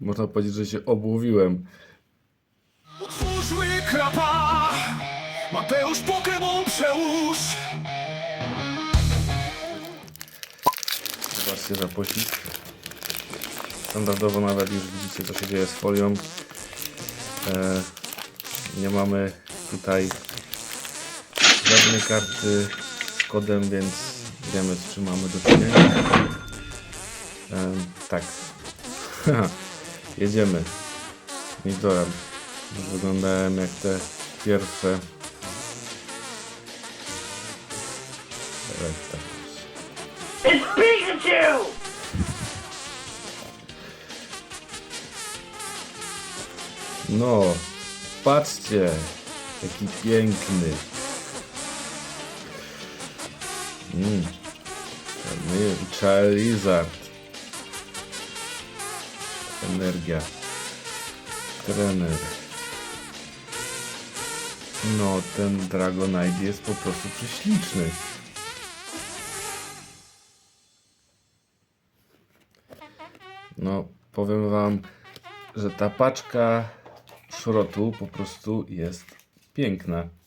Można powiedzieć, że się obłowiłem. Otwórzły klapa Mateusz Pokémon przełóż Zobaczcie zaposik. Standardowo nawet już widzicie co się dzieje z folią. E, nie mamy tutaj żadnej karty z kodem, więc wiemy z czym mamy do czynienia. E, tak. Jedziemy. Nidorem. Już wyglądałem jak te pierwsze. Elektra. It's Pikachu! No, patrzcie, jaki piękny. Mm. Czarny Charizard. Energia. Trener. No, ten Dragonite jest po prostu prześliczny. No, powiem wam, że ta paczka szrotu po prostu jest piękna.